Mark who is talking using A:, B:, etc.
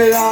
A: Hallelujah.